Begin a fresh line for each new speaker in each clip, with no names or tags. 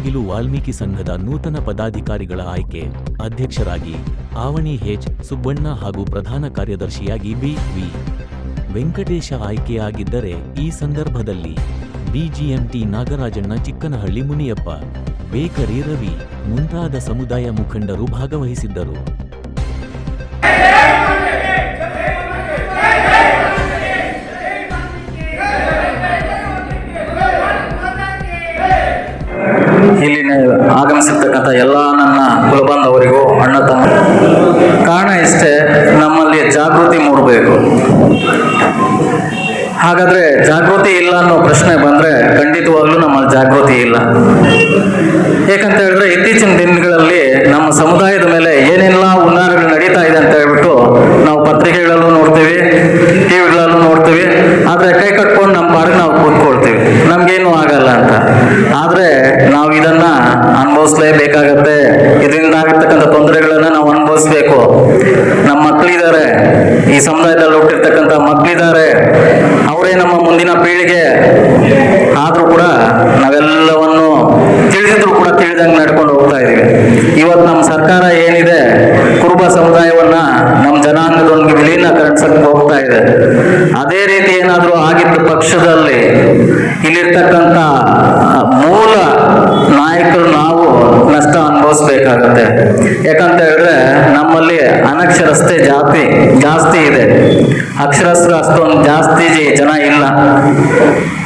ಮುಳಬಾಗಿಲು ವಾಲ್ಮೀಕಿ ಸಂಘದ ನೂತನ ಪದಾಧಿಕಾರಿಗಳ ಆಯ್ಕೆ. ಅಧ್ಯಕ್ಷರಾಗಿ ಆವಣಿ ಹೆಚ್ ಸುಬ್ಬಣ್ಣ ಹಾಗೂ ಪ್ರಧಾನ ಕಾರ್ಯದರ್ಶಿಯಾಗಿ ಬಿ. ವಿ. ವೆಂಕಟೇಶ ಆಯ್ಕೆಯಾಗಿದ್ದರೆ ಈ ಸಂದರ್ಭದಲ್ಲಿ ಬಿಜಿಎಂಟಿ ನಾಗರಾಜಣ್ಣ ಚಿಕ್ಕನಹಳ್ಳಿ ಮುನಿಯಪ್ಪ, ಬೇಕರಿ ರವಿ ಮುಂತಾದ ಸಮುದಾಯ ಮುಖಂಡರು ಭಾಗವಹಿಸಿದ್ದರು.
ಇಲ್ಲಿನ ಆಗಮಿಸಿರ್ತಕ್ಕಂಥ ಎಲ್ಲ ನನ್ನ ಕುಲಬಂಧವರಿಗೂ ಅಣ್ಣ ತಮ್ಮ. ಕಾರಣ ಇಷ್ಟೇ, ನಮ್ಮಲ್ಲಿ ಜಾಗೃತಿ ಮೂಡಬೇಕು. ಹಾಗಾದ್ರೆ ಜಾಗೃತಿ ಇಲ್ಲ ಅನ್ನೋ ಪ್ರಶ್ನೆ ಬಂದ್ರೆ ಖಂಡಿತವಾಗ್ಲೂ ನಮ್ಮಲ್ಲಿ ಜಾಗೃತಿ ಇಲ್ಲ. ಏಕಂತ ಹೇಳಿದ್ರೆ ಇತ್ತೀಚಿನ ದಿನಗಳಲ್ಲಿ ನಮ್ಮ ಸಮುದಾಯದ ಮೇಲೆ ಏನೆಲ್ಲ ಉನ್ನಾರಗಳು ನಡೀತಾ ಇದೆ ಅಂತ ಹೇಳ್ಬಿಟ್ಟು ನಾವು ಪತ್ರಿಕೆಗಳಲ್ಲೂ ನೋಡ್ತೀವಿ ಟಿವಿಗಳಲ್ಲೂ ನೋಡ್ತೀವಿ ಆದ್ರೆ ಕೈ ಕಟ್ಕೊಂಡು ನಮ್ಮ ಪಾಡಿಗೆ ನಾವು ಕೂತ್ಕೊಳ್ತೀವಿ ನಮ್ಗೇನು ಆಗಲ್ಲ ಅಂತ ಆದ್ರೆ ನಾವು ಇದನ್ನ ಅನುಭವಿಸ್ಲೇಬೇಕಾಗತ್ತೆ. ಇದರಿಂದ ಆಗಿರ್ತಕ್ಕಂಥ ತೊಂದರೆಗಳನ್ನ ನಾವು ಅನುಭವಿಸ್ಬೇಕು. ನಮ್ಮ ಮಕ್ಕಳಿದ್ದಾರೆ ಈ ಸಮುದಾಯದಲ್ಲಿ ಹುಟ್ಟಿರ್ತಕ್ಕಂಥ ಮಕ್ಕಳಿದ್ದಾರೆ ಅವರೇ ನಮ್ಮ ಮುಂದಿನ ಪೀಳಿಗೆ. ಆದ್ರೂ ಕೂಡ ನಾವೆಲ್ಲವನ್ನು ತಿಳಿದಿದ್ರು ಕೂಡ ತಿಳಿದಂಗೆ ನಡ್ಕೊಂಡು ಹೋಗ್ತಾ ಇದೀವಿ ಇವತ್ತು ನಮ್ಮ ಸರ್ಕಾರ ಏನಿದೆ, ಕುರುಬ ಸಮುದಾಯವನ್ನ ನಮ್ಮ ಜನಾಂಗದೊಂದಿಗೆ ವಿಲೀನಕರಿಸಕ್ಕೆ ಅದೇ ರೀತಿ ಏನಾದರೂ ಆಗಿದ್ದ ಪಕ್ಷದಲ್ಲಿ ಇಲ್ಲಿರ್ತಕ್ಕಂಥ ಮೂಲ ನಾಯಕರು ನಾವು ನಷ್ಟ ಅನುಭವಿಸ್ಬೇಕಾಗತ್ತೆ. ಯಾಕಂತ ಹೇಳಿದ್ರೆ ನಮ್ಮಲ್ಲಿ ಅನಕ್ಷರಸ್ಥೆ ಜಾತಿ ಜಾಸ್ತಿ ಇದೆ. ಅಕ್ಷರಸ್ಥ ಅಷ್ಟೊಂದು ಜಾಸ್ತಿ ಜನ ಇಲ್ಲ.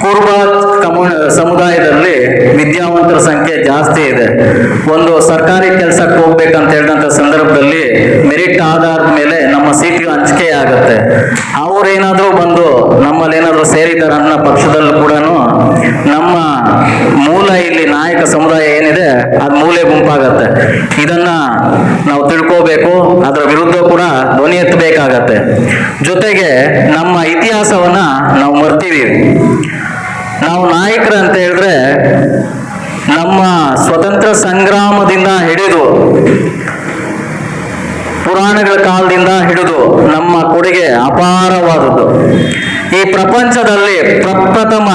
ಕುರುಬ ಕಮ್ಯು ಸಮುದಾಯದಲ್ಲಿ ವಿದ್ಯಾವಂತರ ಸಂಖ್ಯೆ ಜಾಸ್ತಿ ಇದೆ. ಒಂದು ಸರ್ಕಾರಿ ಕೆಲಸಕ್ಕೆ ಹೋಗ್ಬೇಕಂತ ಹೇಳಿದಂತ ಸಂದರ್ಭದಲ್ಲಿ ಮೆರಿಟ್ ಆಧಾರದ ಮೇಲೆ ನಮ್ಮ ಸೀಟು ಹಂಚಿಕೆ ಆಗುತ್ತೆ. ಅವರೇನಾದ್ರೂ ಬಂದು ನಮ್ಮಲ್ಲಿ ಏನಾದ್ರೂ ಸೇರಿದ್ದಾರೆ ಅನ್ನೋ ಪಕ್ಷದಲ್ಲೂ ಕೂಡ ನಮ್ಮ ಮೂಲ ಇಲ್ಲಿ ನಾಯಕ ಸಮುದಾಯ ಏನಿದೆ, ಅದು ಮೂಲೆ ಗುಂಪಾಗತ್ತೆ. ಇದನ್ನ ನಾವು ತಿಳ್ಕೋಬೇಕು, ಅದರ ವಿರುದ್ಧ ಕೂಡ ಧ್ವನಿ ಎತ್ತಬೇಕಾಗತ್ತೆ. ಜೊತೆಗೆ ನಮ್ಮ ಇತಿಹಾಸವನ್ನ ನಾವು ಮರ್ತೀವಿ. ನಾವು ನಾಯಕರು ಅಂತ ಹೇಳಿದ್ರೆ ನಮ್ಮ ಸ್ವತಂತ್ರ ಸಂಗ್ರಾಮದಿಂದ ಹಿಡಿದು ಪುರಾಣಗಳ ಕಾಲದಿಂದ ಹಿಡಿದು ನಮ್ಮ ಕೊಡುಗೆ ಅಪಾರವಾದದ್ದು. ಈ ಪ್ರಪಂಚದಲ್ಲಿ ಪ್ರಪ್ರಥಮ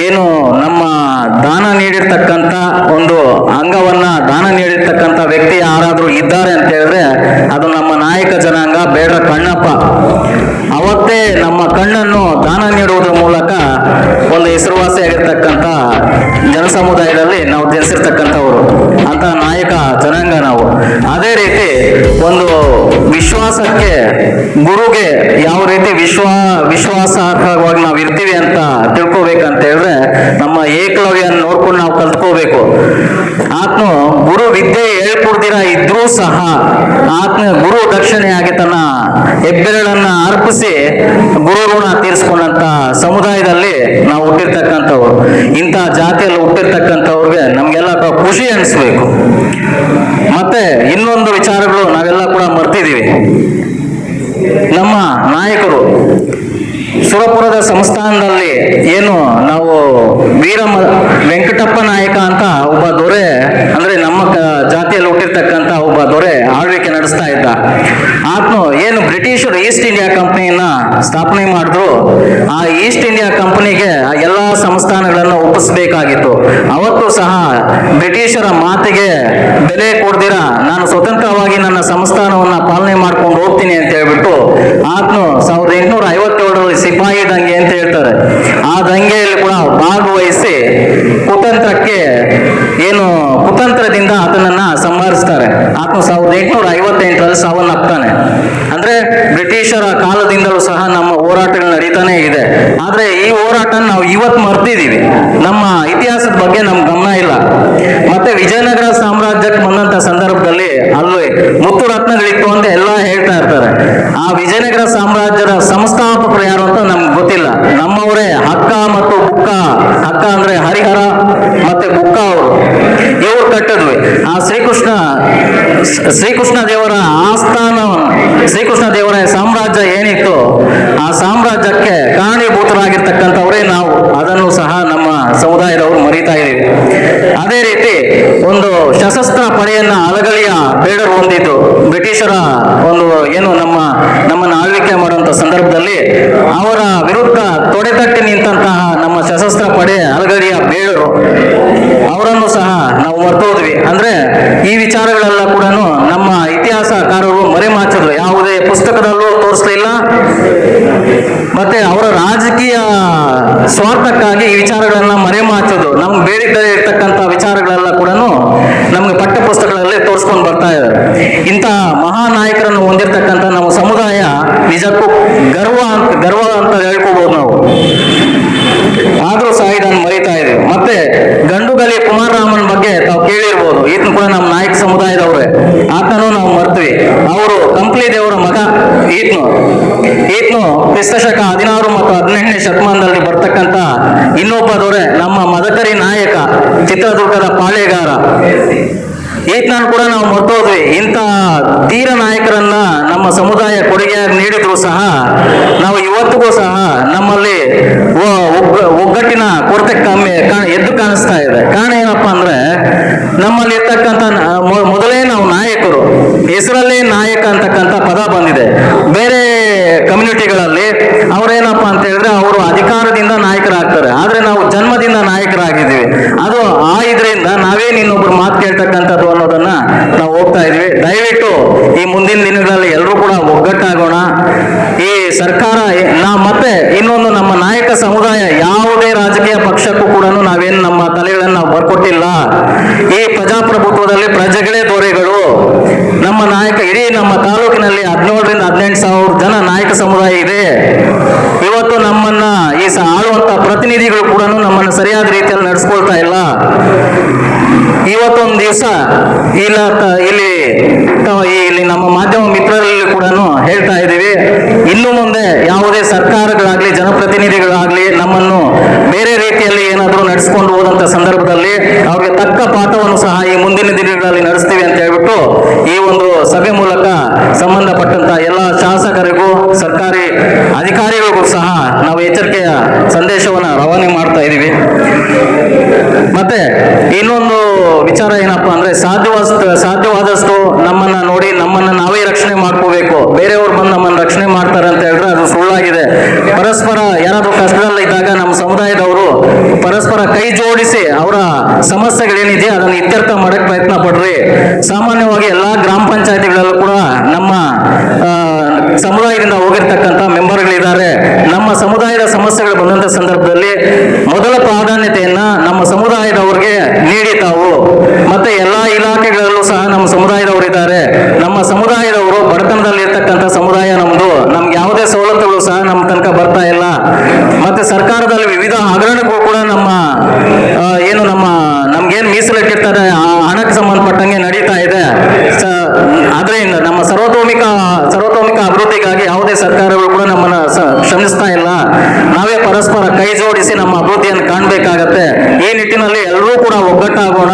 ಏನು ನಮ್ಮ ದಾನ ನೀಡಿರ್ತಕ್ಕಂಥ ಒಂದು ಅಂಗವನ್ನ ದಾನ ನೀಡಿರ್ತಕ್ಕಂಥ ವ್ಯಕ್ತಿ ಯಾರಾದರೂ ಇದ್ದಾರೆ ಅಂತ ಹೇಳಿದ್ರೆ ಅದು ನಮ್ಮ ನಾಯಕ ಜನಾಂಗ ಬೇಡ ಕಣ್ಣಪ್ಪ. ಅವತ್ತೇ ನಮ್ಮ ಕಣ್ಣನ್ನು ದಾನ ನೀಡುವುದರ ಹೆಸರುವಾಸಿ ಆಗಿರ್ತಕ್ಕಂಥ ಜನ ಜನಸಮುದಾಯದಲ್ಲಿ ನಾವು ಜನಿಸಿರ್ತಕ್ಕಂಥವ್ರು, ಅಂತ ನಾಯಕ ಜನಾಂಗ ನಾವು. ಅದೇ ರೀತಿ ಒಂದು ವಿಶ್ವಾಸಕ್ಕೆ ಗುರುಗೆ ಯಾವ ರೀತಿ ವಿಶ್ವ, ವಿಶ್ವಾಸಾರ್ಹವಾಗಿ ನಾವು ಇರ್ತೀವಿ ಅಂತ ತಿಳ್ಕೊಬೇಕಂತ ಹೇಳಿದ್ರೆ ನಮ್ಮ ಏಕಲವ್ಯನ ನೋಡ್ಕೊಂಡು ನಾವು ಕಲ್ತ್ಕೋಬೇಕು. ಆತ್ಮ ಗುರು ವಿದ್ಯೆ ಹೇಳ್ಕೊಡ್ದಿರ ಇದ್ರೂ ಸಹ ಆತ್ಮ ಗುರು ದಕ್ಷಿಣೆಯಾಗಿ ತನ್ನ ಹೆಬ್ಬೆರಳನ್ನ ಅರ್ಪಿಸಿ ಗುರುಗುಣ ತೀರಿಸಿಕೊಂಡಂತ ತೀರಿಸ್ಕೊಂಡಂತ ಸಮುದಾಯದಲ್ಲಿ ನಾವು ಹುಟ್ಟಿರ್ತಕ್ಕಂಥವ್ರು ಇಂಥ ಜಾತಿಯಲ್ಲಿ ಹುಟ್ಟಿರ್ತಕ್ಕಂಥವ್ರಿಗೆ ನಮ್ಗೆಲ್ಲ ಖುಷಿ ಅನಿಸ್ಬೇಕು ಮತ್ತೆ ಇನ್ನೊಂದು ವಿಚಾರಗಳು ನಾವೆಲ್ಲ ಕೂಡ ಮರ್ತಿದ್ದೀವಿ. ನಮ್ಮ ನಾಯಕರು, ಸುರಪುರದ ಸಂಸ್ಥಾನದಲ್ಲಿ ಏನು ನಾವು ವೀರ ವೆಂಕಟಪ್ಪ ನಾಯಕ ಅಂತ ಒಬ್ಬ ದೊರೆ, ಅಂದ್ರೆ ಜಾತಿಯಲ್ಲಿ ಹುಟ್ಟಿರ್ತಕ್ಕಂಥ ಒಬ್ಬ ದೊರೆ ಆಳ್ವಿಕೆ ನಡೆಸ್ತಾ ಇದ್ದ. ಆತನು ಏನು ಬ್ರಿಟಿಷರು ಈಸ್ಟ್ ಇಂಡಿಯಾ ಕಂಪನಿಯನ್ನ ಸ್ಥಾಪನೆ ಮಾಡಿದ್ರು, ಆ ಈಸ್ಟ್ ಇಂಡಿಯಾ ಕಂಪನಿಗೆ ಎಲ್ಲಾ ಸಂಸ್ಥಾನಗಳನ್ನು ಒಪ್ಪಿಸಬೇಕಾಗಿತ್ತು. ಅವತ್ತು ಸಹ ಬ್ರಿಟಿಷರ ಮಾತಿಗೆ ಬೆಲೆ ಕೊಡ್ದಿರ, ನಾನು ಸ್ವತಂತ್ರವಾಗಿ ನನ್ನ ಸಂಸ್ಥಾನವನ್ನ ಪಾಲನೆ ಮಾಡ್ಕೊಂಡು ಹೋಗ್ತೀನಿ ಅಂತ ಹೇಳ್ಬಿಟ್ಟು ಆತನು ಸಾವಿರದ ಎಂಟುನೂರ ಐವತ್ತೇಳರಲ್ಲಿ ಸಿಪಾಯಿ ದಂಗೆ ಅಂತ ಹೇಳ್ತಾರೆ. ಆ ದಂಗೆಯಲ್ಲಿ ಕೂಡ ಭಾಗವಹಿಸಿ ಕುತಂತ್ರಕ್ಕೆ ಏನು ಕುತಂತ್ರದಿಂದ ಆತನನ್ನ ಸಂಹರಿಸ್ತಾರೆ. ಆತ್ಮ ಸಾವಿರದ ಎಂಟುನೂರ ಐವತ್ತೆಂಟರಲ್ಲಿ ಸಾವನ್ನಪ್ತಾನೆ ಅಂದ್ರೆ ಬ್ರಿಟಿಷರ ಕಾಲದಿಂದಲೂ ಸಹ ನಮ್ಮ ಹೋರಾಟಗಳು ನಡೀತಾನೆ ಇದೆ. ಆದ್ರೆ ಈ ಹೋರಾಟ ನಾವು ಇವತ್ತು ಮರ್ತಿದೀವಿ ನಮ್ಮ ಇತಿಹಾಸದ ಬಗ್ಗೆ ನಮ್ ಗಮನ ಇಲ್ಲ. ಮತ್ತೆ ವಿಜಯನಗರ ಸಾಮ್ರಾಜ್ಯಕ್ಕೆ ಬಂದಂತ ಸಂದರ್ಭದಲ್ಲಿ ಅಲ್ಲಿ ಮುತ್ತು ರತ್ನಗಳಿತ್ತು ಅಂತ ಎಲ್ಲ ಹೇಳ್ತಾ ಇರ್ತಾರೆ. ಆ ವಿಜಯನಗರ ಸಾಮ್ರಾಜ್ಯದ ಸಂಸ್ಥಾಪಕರು ಯಾರು ಅಂತ ನಮ್ಗೆ ಗೊತ್ತಿಲ್ಲ. ನಮ್ಮವರೇ ಹಕ್ಕ ಮತ್ತು ಬುಕ್ಕ ಹಕ್ಕ ಅಂದ್ರೆ ಹರಿಹರ ಮತ್ತೆ ಬುಕ್ಕ ಅವರು. ಇವ್ರು ಕಟ್ಟಿದ್ವಿ. ಆ ಶ್ರೀಕೃಷ್ಣ ಶ್ರೀಕೃಷ್ಣ ದೇವರ ಆಸ್ಥಾನ, ಶ್ರೀಕೃಷ್ಣ ದೇವರ ಸಾಮ್ರಾಜ್ಯ ಏನಿತ್ತು ಆ ಸಾಮ್ರಾಜ್ಯಕ್ಕೆ ಕಾರಣೀಭೂತರಾಗಿರ್ತಕ್ಕಂಥವರೇ ನಾವು. ಅದನ್ನು ಸಹ ನಮ್ಮ ಸಮುದಾಯದವರು ಮರೀತಾ ಇದ್ದೀವಿ. ಅದೇ ರೀತಿ ಒಂದು ಸಶಸ್ತ್ರ ಪಡೆಯನ್ನ ಅಲಗಲಿಯ ಬೇಡರು ಹೊಂದಿದ್ದು. ಬ್ರಿಟಿಷರ ಒಂದು ಏನು ನಮ್ಮ, ನಮ್ಮನ್ನು ಆಳ್ವಿಕೆ ಮಾಡುವಂತ ಸಂದರ್ಭದಲ್ಲಿ ಅವರ ವಿರುದ್ಧ ತೊಡೆತಟ್ಟಿ ನಿಂತಹ ನಮ್ಮ ಸಶಸ್ತ್ರ ಪಡೆ ಅಲಗಡಿಯ ಬೇಡರು, ಅವರನ್ನು ಸಹ ನಾವು ಮರ್ತೋದ್ವಿ ಅಂದ್ರೆ ಈ ವಿಚಾರಗಳೆಲ್ಲ ಕೂಡ ನಮ್ಮ ಇತಿಹಾಸಕಾರರು ಮರೆಮಾಚಿದ್ರು ಯಾವುದೇ ಪುಸ್ತಕದಲ್ಲೂ ತೋರಿಸ್ಲಿಲ್ಲ ಮತ್ತೆ ಅವರ ರಾಜಕೀಯ ಸ್ವಾರ್ಥಕ್ಕಾಗಿ ಈ ವಿಚಾರಗಳನ್ನ ಮರೆಮಾಚೋದು ನಮ್ಗೆ ಬೇಡಿದ್ದರೆ ಇರ್ತಕ್ಕಂಥ ವಿಚಾರಗಳೆಲ್ಲ ಕೂಡ ನಮ್ಗೆ ಪಠ್ಯ ಪುಸ್ತಕಗಳಲ್ಲಿ ತೋರಿಸ್ಕೊಂಡು ಬರ್ತಾ ಇದ್ದಾರೆ ಇಂತಹ ಮಹಾನಾಯಕರನ್ನು ಹೊಂದಿರತಕ್ಕಂಥ ನಮ್ಮ ಸಮುದಾಯ ನಿಜಕ್ಕೂ ಗರ್ವ ಗರ್ವ ಅಂತ ಹೇಳ್ಕೋಬಹುದು ಕೇಳಿರ್ಬೋದು. ಈತನು ಕೂಡ ನಮ್ಮ ನಾಯಕ ಸಮುದಾಯದವ್ರೆ. ಆತನೂ ನಾವು ಮರ್ತೀವಿ. ಅವರು ಕಂಪ್ಲಿ ದೇವರ ಮಗ ಈತನು. ಈತನು ಕ್ರಿಸ್ತಶಕ ಹದಿನಾರು ಮತ್ತು ಹದಿನೆಂಟನೇ ಶತಮಾನದಲ್ಲಿ ಬರ್ತಕ್ಕಂತ ಇನ್ನೊಬ್ಬ ದೊರೆ ನಮ್ಮ ಮದಕರಿ ನಾಯಕ, ಚಿತ್ರದುರ್ಗದ ಪಾಳೆಗಾರ. ಈತನನ್ನು ಕೂಡ ನಾವು ಮರ್ತೋದ್ವಿ. ಇಂಥ ಧೀರ ನಾಯಕರನ್ನ ನಮ್ಮ ಸಮುದಾಯ ಕೊಡುಗೆಯಾಗಿ ನೀಡಿದ್ರು ಸಹ ನಾವು ಇವತ್ತಿಗೂ ಸಹ ನಮ್ಮಲ್ಲಿ ಒಗ್ಗಟ್ಟಿನ ಕೊರತೆ ಕಮ್ಮಿ ಎದ್ದು ಕಾಣಿಸ್ತಾ ಇದೆ. ಕಾರಣ ಏನಪ್ಪಾ ಅಂದ್ರೆ ನಮ್ಮಲ್ಲಿ ಇರ್ತಕ್ಕಂಥ ಮೊದಲೇ ನಾವು ನಾಯಕರು. ಹೆಸರಲ್ಲೇ ನಾಯಕ ಅಂತಕ್ಕಂತ ಪದ ಬಂದಿದೆ. ಬೇರೆ ಕಮ್ಯುನಿಟಿಗಳಲ್ಲಿ ಅವ್ರೇನಪ್ಪ ಅಂತ ಹೇಳಿದ್ರೆ ಅವರು ಅಧಿಕಾರದಿಂದ ನಾಯಕರಾಗ್ತಾರೆ. ಆದ್ರೆ ನಾವು ಜನ್ಮದಿಂದ ನಾಯಕರಾಗಿದ್ದೀವಿ. ಅದು ಆ ಇದರಿಂದ ನಾವೇನು ಇನ್ನೊಬ್ರು ಮಾತು ಕೇಳ್ತಕ್ಕಂಥದ್ದು ಅನ್ನೋದನ್ನ ನಾವು ಹೋಗ್ತಾ ಇದೀವಿ ದಯವಿಟ್ಟು ಈ ಮುಂದಿನ ದಿನಗಳಲ್ಲಿ ಎಲ್ಲರೂ ಕೂಡ ಒಗ್ಗಟ್ಟಾಗೋಣ. ಈ ಸರ್ಕಾರ, ನಾ ಮತ್ತೆ ಇನ್ನೊಂದು ನಮ್ಮ ನಾಯಕ ಸಮುದಾಯ ಯಾವುದೇ ರಾಜಕೀಯ ಪಕ್ಷಕ್ಕೂ ಕೂಡ ನಾವೇನು ನಮ್ಮ ತಲೆಗಳನ್ನು ನಾವು ಬರ್ಕೊಟ್ಟಿಲ್ಲ. ಈ ಪ್ರಜಾಪ್ರಭುತ್ವದಲ್ಲಿ ಪ್ರಜೆಗಳೇ ದೊರೆಗಳು. ನಮ್ಮ ನಾಯಕ, ಇಡೀ ನಮ್ಮ ತಾಲೂಕಿನಲ್ಲಿ ಹದಿನೇಳರಿಂದ ಹದಿನೆಂಟು ಸಾವಿರ ಜನ ನಾಯಕ ಸಮುದಾಯ ಇದೆ. ಇವತ್ತು ನಮ್ಮನ್ನ ಈ ಆಳುವಂತ ಪ್ರತಿನಿಧಿಗಳು ಕೂಡ ನಮ್ಮನ್ನು ಸರಿಯಾದ ರೀತಿಯಲ್ಲಿ ನಡೆಸ್ಕೊಳ್ತಾ ಇಲ್ಲ. ಇವತ್ತೊಂದು ದಿವಸ, ಇಲ್ಲ ಇಲ್ಲಿ ಇಲ್ಲಿ ನಮ್ಮ ಮಾಧ್ಯಮ ಮಿತ್ರರಲ್ಲಿ ಕೂಡ ಹೇಳ್ತಾ ಇದ್ದೀವಿ. ಇನ್ನು ಮುಂದೆ ಯಾವುದೇ ಸರ್ಕಾರಗಳಾಗ್ಲಿ, ಜನಪ್ರತಿನಿಧಿಗಳಾಗ್ಲಿ ನಮ್ಮನ್ನು ಬೇರೆ ರೀತಿಯಲ್ಲಿ ಏನಾದರೂ ನಡೆಸ್ಕೊಂಡು ಹೋದಂತ ಸಂದರ್ಭದಲ್ಲಿ ಅವ್ರಿಗೆ ತಕ್ಕ ಪಾಠವನ್ನು ಸಹ ಈ ಮುಂದಿನ ದಿನಗಳಲ್ಲಿ ನಡೆಸ್ತೀವಿ ಅಂತ ಹೇಳ್ಬಿಟ್ಟು ಈ ಒಂದು ಸಭೆ ಮೂಲಕ ಸಂಬಂಧಪಟ್ಟಂತ ಎಲ್ಲ ಶಾಸಕರಿಗೂ, ಸರ್ಕಾರಿ ಅಧಿಕಾರಿಗಳಿಗೂ ಸಹ ನಾವು ಎಚ್ಚರಿಕೆಯ ಸಂದೇಶವನ್ನ ಪರಸ್ಪರ ಕೈ ಜೋಡಿಸಿ ಅವರ ಸಮಸ್ಯೆಗಳೇನಿದೆ ಅದನ್ನು ಇತ್ಯರ್ಥ ಮಾಡಕ್ ಪ್ರಯತ್ನ ಪಡ್ರಿ. ಸಾಮಾನ್ಯವಾಗಿ ಎಲ್ಲಾ ಗ್ರಾಮ ಪಂಚಾಯತಿಗಳಲ್ಲೂ ಕೂಡ ನಮ್ಮ ಸಮುದಾಯದಿಂದ ಹೋಗಿರ್ತಕ್ಕಂಥ ಮೆಂಬರ್ಗಳಿದ್ದಾರೆ. ನಮ್ಮ ಸಮುದಾಯದ ಸಮಸ್ಯೆಗಳು ಬಂದಂತ ಸಂದರ್ಭದಲ್ಲಿ ಮೊದಲ ಪ್ರಾಧಾನ್ಯತೆಯನ್ನ ನಮ್ಮ ಸಮುದಾಯದವ್ರಿಗೆ ನೀಡಿ ತಾವು. ಮತ್ತೆ ಎಲ್ಲಾ ಇಲಾಖೆಗಳಲ್ಲೂ ಸಹ ನಮ್ಮ ಸಮುದಾಯದವರು ಇದ್ದಾರೆ. ನಮ್ಮ ಸಮುದಾಯದವರು ಬಡತನದಲ್ಲಿ ಇರ್ತಕ್ಕಂಥ ಸಮುದಾಯ ನಮ್ದು. ನಮ್ಗೆ ಯಾವುದೇ ಸವಲತ್ತುಗಳು ಸಹ ನಮ್ಮ ತನಕ ಬರ್ತಾ ಇಲ್ಲ. ಮತ್ತೆ ಸರ್ಕಾರದಲ್ಲಿ ವಿವಿಧ ಹಗರಣಗಳು ಕೂಡ ನಮ್ಮ ಏನು ನಮ್ಮ, ನಮ್ಗೇನು ಮೀಸಲಿಟ್ಟಿರ್ತಾರೆ, ಆ ಹಣಕ್ಕೆ ಸಂಬಂಧಪಟ್ಟಂಗೆ ನಡೀತಾ ಇದೆ. ಆದ್ರಿಂದ ನಮ್ಮ ಸರ್ವತೋಮಿಕ ಸರ್ವತೋಮಿಕ ಅಭಿವೃದ್ಧಿಗಾಗಿ ಯಾವುದೇ ಸರ್ಕಾರಗಳು ಕೂಡ ನಮ್ಮನ್ನ ಶ್ರಮಿಸ್ತಾ ಇಲ್ಲ. ನಾವೇ ಪರಸ್ಪರ ಕೈ ಜೋಡಿಸಿ ನಮ್ಮ ಅಭಿವೃದ್ಧಿಯನ್ನು ಕಾಣಬೇಕಾಗತ್ತೆ. ಈ ನಿಟ್ಟಿನಲ್ಲಿ ಎಲ್ಲರೂ ಕೂಡ ಒಗ್ಗಟ್ಟಾಗೋಣ.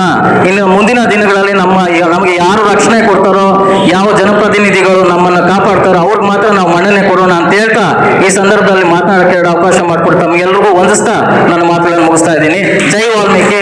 ಇನ್ನು ಮುಂದಿನ ದಿನಗಳಲ್ಲಿ ನಮ್ಮ ನಮಗೆ ಯಾರು ರಕ್ಷಣೆ ಕೊಡ್ತಾರೋ, ಯಾವ ಜನಪ್ರತಿನಿಧಿಗಳು ನಮ್ಮನ್ನು ಕಾಪಾಡ್ತಾರೋ, ಅವ್ರಿಗೆ ಮಾತ್ರ ನಾವು ಮನ್ನಣೆ ಕೊಡೋಣ ಅಂತ ಹೇಳ್ತಾ ಈ ಸಂದರ್ಭದಲ್ಲಿ ಮಾತನಾಡಕ್ಕೆ ಅವಕಾಶ ಮಾಡಿಕೊಡ್ತಾ ತಮಗೆಲ್ಲರಿಗೂ ವಂದಿಸ್ತಾ ನನ್ನ ಮಾತುಗಳನ್ನು ಮುಗಿಸ್ತಾ ಇದ್ದೀನಿ. ಜೈ ವಾಲ್ಮೀಕಿ.